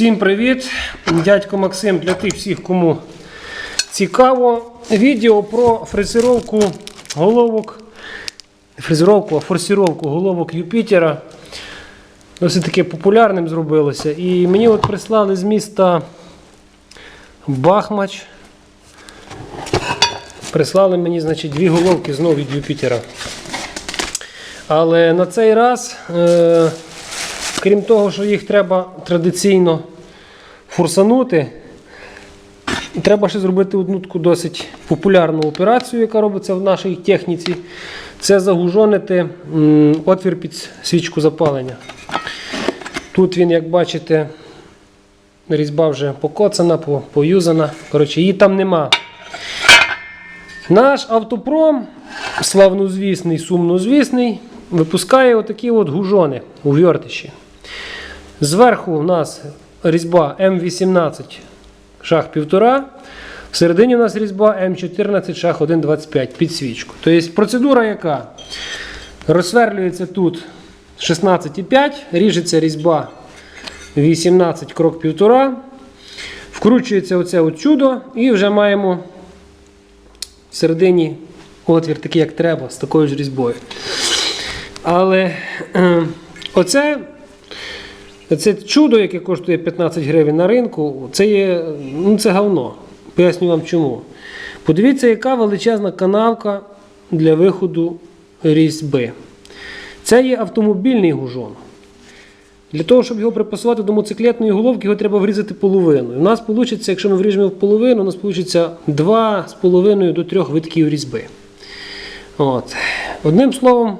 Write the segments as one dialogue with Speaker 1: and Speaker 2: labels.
Speaker 1: Всім привіт! Дядько Максим для тих всіх, кому цікаво. Відео про фрезеровку головок. Фрезеровку, форсіровку головок Юпітера. Досить таки популярним зробилося. І мені от прислали з міста Бахмач. Прислали мені, значить, дві головки знову від Юпітера. Але на цей раз, е, крім того, що їх треба традиційно форсанути, треба ще зробити одну таку досить популярну операцію, яка робиться в нашій техніці. Це загужонити отвір під свічку запалення. Тут він, як бачите, різьба вже покоцана, по- поюзана. Коротше, її там нема. Наш автопром, славнозвісний, сумнозвісний, випускає отакі от гужони у вертиші. Зверху у нас різьба М18 шах 1,5. Всередині у нас різьба М14 шах 1,25 під свічку. Тобто процедура яка? Розсверлюється тут 16,5, ріжеться різьба 18 крок 1,5. Вкручується оце от чудо і вже маємо всередині отвір такий, як треба, з такою ж різьбою. Але е, оце, це чудо, яке коштує 15 гривень на ринку, це є ну, це говно. Поясню вам чому. Подивіться, яка величезна канавка для виходу різьби. Це є автомобільний гужон. Для того, щоб його припасувати до моциклетної головки, його треба врізати половину. І у нас вийде, якщо ми вріжемо в половину, у нас вийде 2,5 до 3 витків різьби. От. Одним словом,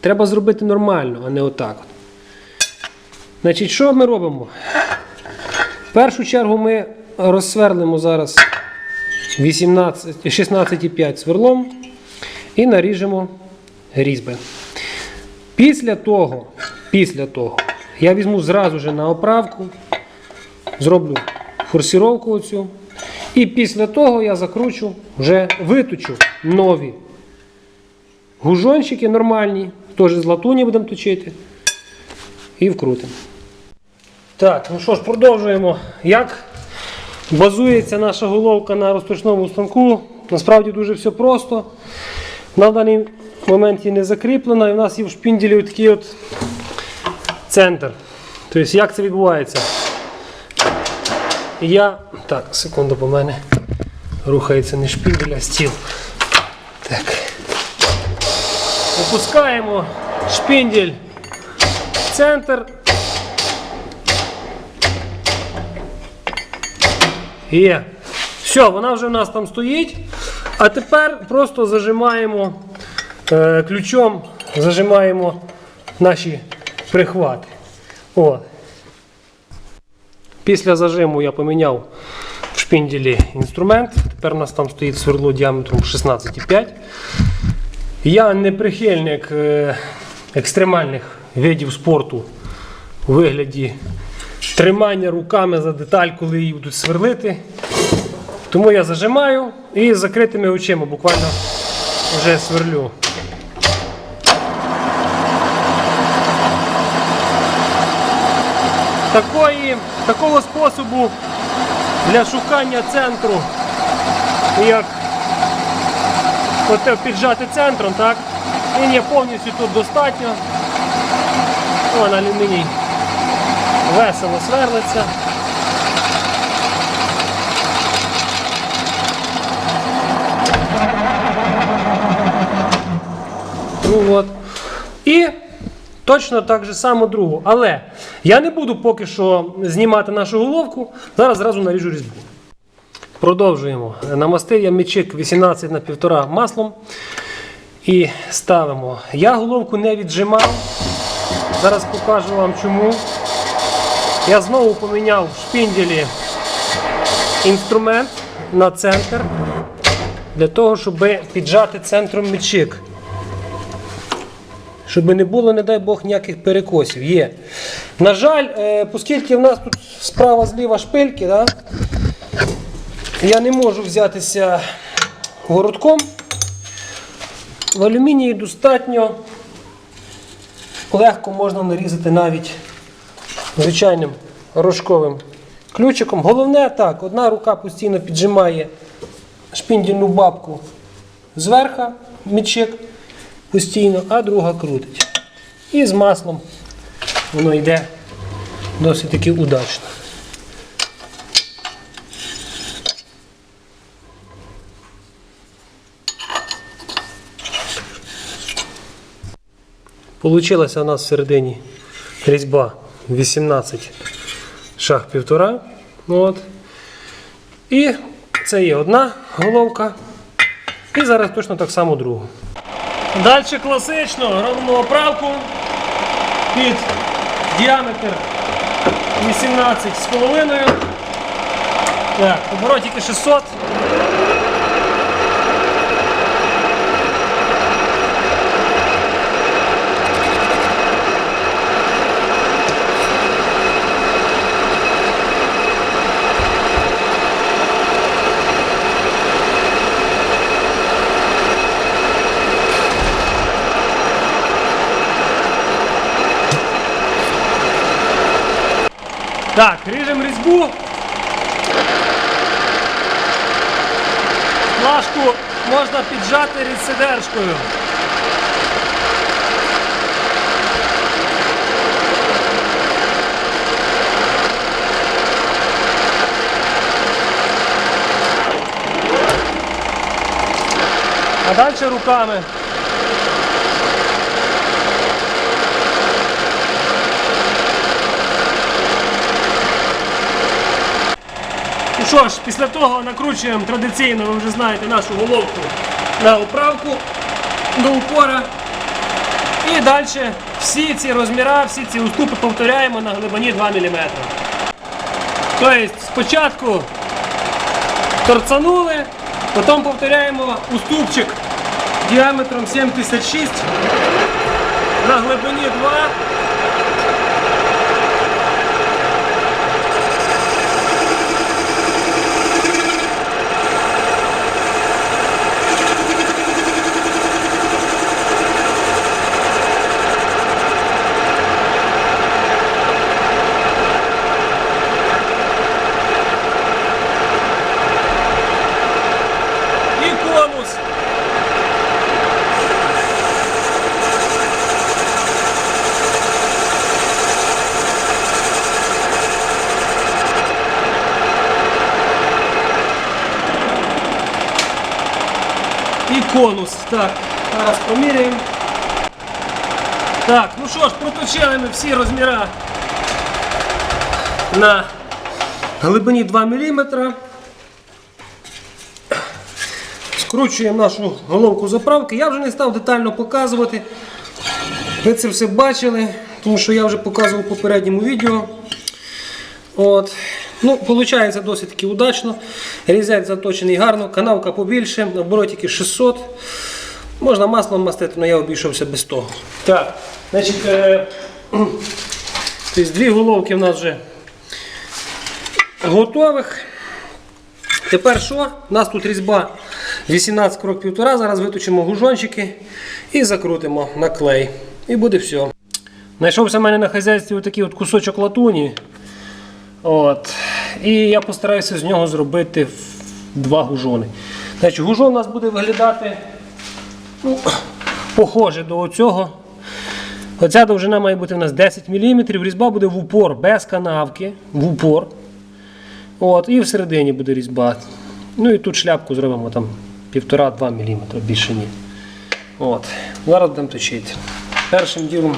Speaker 1: треба зробити нормально, а не отак. Значить, що ми робимо? В першу чергу ми розсверлимо зараз 16,5 сверлом і наріжемо різьби. Після того, після того я візьму зразу же на оправку, зроблю форсіровку оцю. І після того я закручу, вже виточу нові гужончики нормальні, теж з латуні будемо точити. І вкрутимо. Так, ну що ж, продовжуємо. Як базується наша головка на розточному станку? Насправді дуже все просто. На даний момент є не закріплена, і в нас є в шпінделі такий от центр. Тобто, як це відбувається? Я. Так, секунду, по мене рухається не шпіндель, а стіл. Так. Опускаємо шпіндель центр. Є. Все, вона вже в нас там стоїть. А тепер просто зажимаємо е, ключом, зажимаємо наші прихвати. От. Після зажиму я поміняв в шпінделі інструмент. Тепер у нас там стоїть сверло діаметром 16,5. Я не прихильник е, екстремальних видів спорту у вигляді тримання руками за деталь, коли її будуть сверлити. Тому я зажимаю і з закритими очима буквально вже сверлю. Такої, такого способу для шукання центру, як от піджати центром, так? Він є повністю тут достатньо. Вон алюміній весело сверлиться. Ну, от. І точно так же само другу. Але я не буду поки що знімати нашу головку. Зараз зразу наріжу різьбу. Продовжуємо. Намастив я мічик 18 на 1,5 маслом. І ставимо. Я головку не віджимав. Зараз покажу вам чому. Я знову поміняв в шпінделі інструмент на центр для того, щоб піджати центром мічик. Щоб не було, не дай Бог, ніяких перекосів. Є. На жаль, е, оскільки в нас тут справа зліва шпильки, да, я не можу взятися городком. В алюмінії достатньо легко можна нарізати навіть звичайним рожковим ключиком. Головне так, одна рука постійно піджимає шпіндільну бабку зверху, мічик постійно, а друга крутить. І з маслом воно йде досить таки удачно. Получилася у нас всередині різьба 18 шаг півтора. От. І це є одна головка. І зараз точно так само другу. Далі класично робимо оправку під діаметр 18 з половиною. Так, оборотики 600. Так, ріжемо різьбу. Плашку можна піджати рідсидержкою. А далі руками. Що ж, після того накручуємо традиційно, ви вже знаєте, нашу головку на оправку до упора. І далі всі ці розміри, всі ці уступи повторяємо на глибині 2 мм. Тобто спочатку торцанули, потім повторяємо уступчик діаметром 76 на глибині 2 і конус. І конус. Так, зараз поміряємо. Так, ну що ж, проточили ми всі розміри на глибині 2 мм. Скручуємо нашу головку заправки. Я вже не став детально показувати. Ви це все бачили, тому що я вже показував в попередньому відео. От. Ну, Получається досить таки удачно. Різець заточений гарно, канавка побільше, оборотики 600. Можна маслом мастити, але я обійшовся без того. Так, значить, е, тобто дві головки в нас вже готових. Тепер що? У нас тут різьба 18 крок півтора. Зараз виточимо гужончики і закрутимо на клей. І буде все. Знайшовся в мене на хазяйстві отакий от кусочок латуні. От. І я постараюся з нього зробити два гужони. Значить, гужон у нас буде виглядати ну, похоже до цього. Оця довжина має бути у нас 10 мм. Різьба буде в упор без канавки. В упор. От, і всередині буде різьба. Ну і тут шляпку зробимо там 1,5-2 мм, більше ні. От. Зараз будемо точити. Першим ділом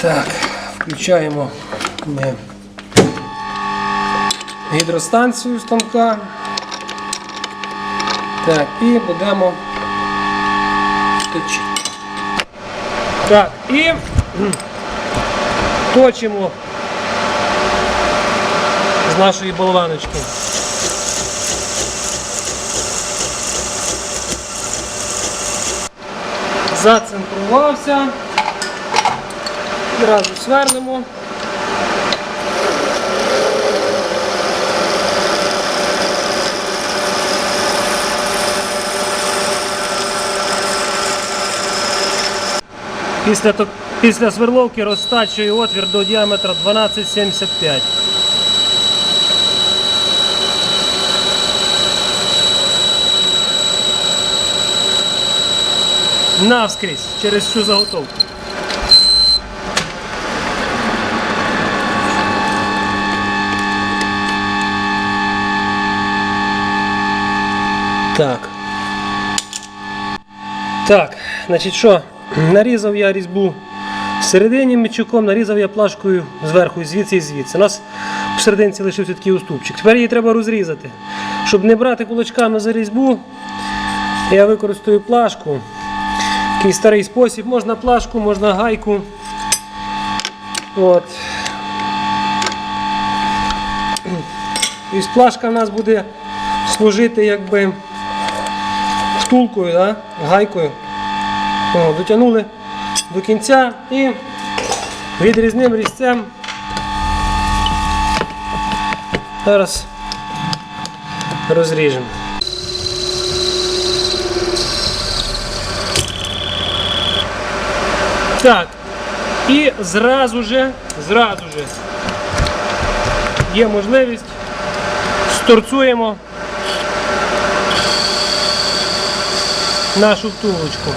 Speaker 1: так, включаємо ми гідростанцію станка. Так, і будемо точити. Так, і точимо з нашої болваночки. Зацентрувався. Одразу свернемо. Після Після сверловки розтачую отвір до діаметра 12,75. Навскрізь через всю заготовку. Так. Так, значить що, нарізав я різьбу всередині мічуком, нарізав я плашкою зверху, звідси і звідси. У нас всерединці лишився такий уступчик. Тепер її треба розрізати. Щоб не брати кулачками за різьбу, я використаю плашку. Такий старий спосіб. Можна плашку, можна гайку. От. Тобто плашка в нас буде служити якби втулкою, да? гайкою. О, дотягнули до кінця і відрізним різцем. Зараз розріжемо. Так. І зразу же, зразу же є можливість сторцуємо нашу втулочку.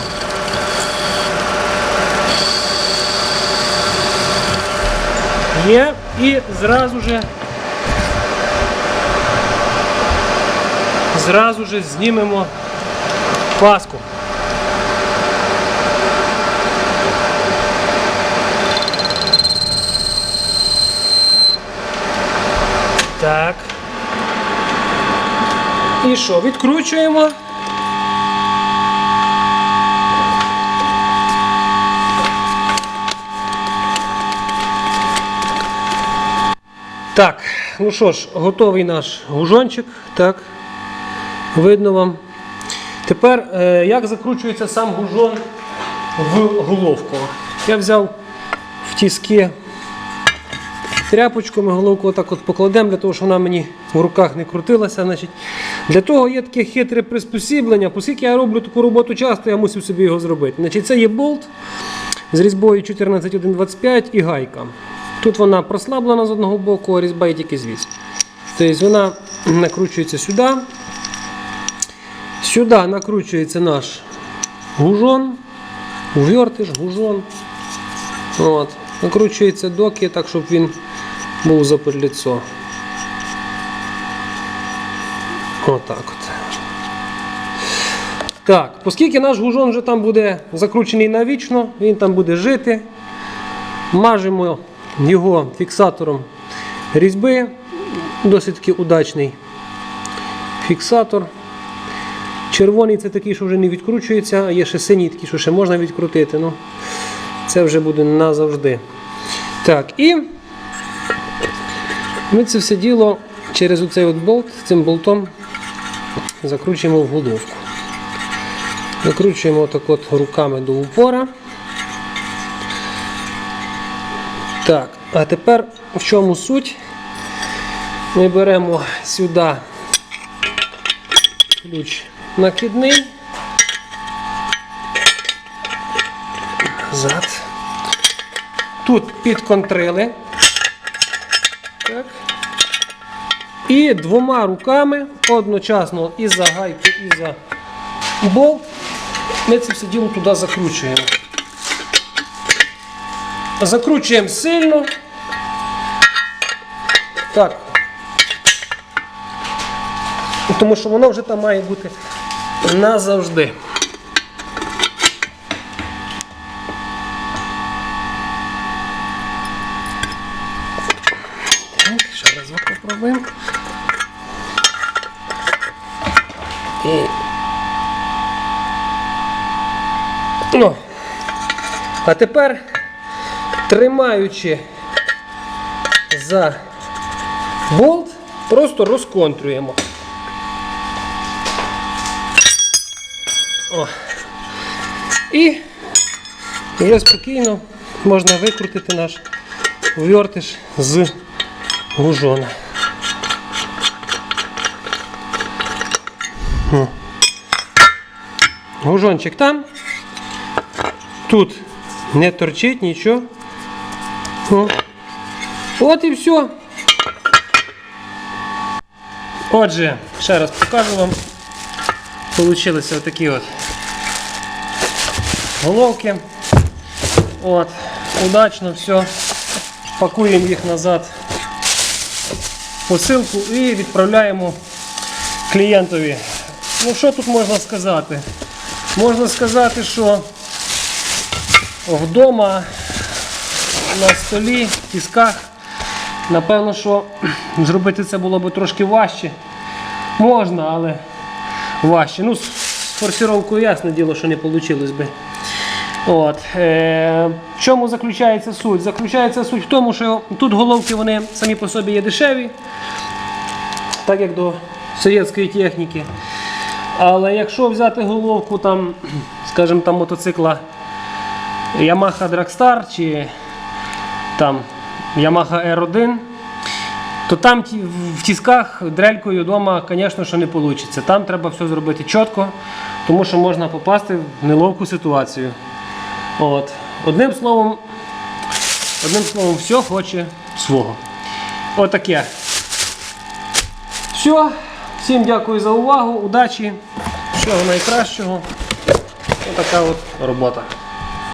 Speaker 1: Є і зразу же зразу же знімемо паску. Так. І що, відкручуємо. Так, ну що ж, готовий наш гужончик. Так, видно вам. Тепер, е, як закручується сам гужон в головку. Я взяв в тіски тряпочку, ми головку отак от покладемо, для того, щоб вона мені в руках не крутилася. Значить, для того є таке хитре приспосіблення, оскільки я роблю таку роботу часто, я мусив собі його зробити. Значить, Це є болт з різьбою 14,125 і гайка. Тут вона прослаблена з одного боку, а різьба є тільки звідси. Тобто вона накручується сюди. Сюди накручується наш гужон, увертиш, гужон. От. Накручується доки, так, щоб він був за подліцо. Отак от. Так, оскільки наш гужон вже там буде закручений навічно, він там буде жити. Мажемо його фіксатором різьби. Досить таки удачний фіксатор. Червоний це такий, що вже не відкручується, а є ще синій такий, що ще можна відкрутити. Ну, це вже буде назавжди. Так, і ми це все діло через оцей от болт, цим болтом закручуємо в головку. Закручуємо так от руками до упора. Так, а тепер в чому суть? Ми беремо сюди ключ накидний. Назад. Тут підконтрили. Так. І двома руками одночасно і за гайку, і за болт ми це все діло туди закручуємо. Закручуємо сильно. Так. Тому що воно вже там має бути назавжди. Так, ще разок попробуємо. І... Ну. А тепер, тримаючи за болт, просто розконтрюємо. О. І вже спокійно можна викрутити наш ввертиш з гужона. Гужончик там. Тут Не торчить нічого. О. От і все. Отже, ще раз покажу вам. Получилися отакі от головки. От, удачно все. Пакуємо їх назад в посилку і відправляємо клієнтові. Ну що тут можна сказати? Можна сказати, що вдома на столі, в тісках, напевно, що зробити це було б трошки важче. Можна, але важче. Ну, з форсировкою ясне діло, що не вийшло би. От. Е, в чому заключається суть? Заключається суть в тому, що тут головки вони самі по собі є дешеві, так як до совєтської техніки. Але якщо взяти головку там, скажімо, там мотоцикла Yamaha Dragstar чи там Yamaha R1, то там в тісках дрелькою вдома, звісно, що не вийде. Там треба все зробити чітко, тому що можна попасти в неловку ситуацію. От. Одним словом, одним словом, все хоче свого. Отаке. Все. Всім дякую за увагу, удачі, всього найкращого. Отака от робота.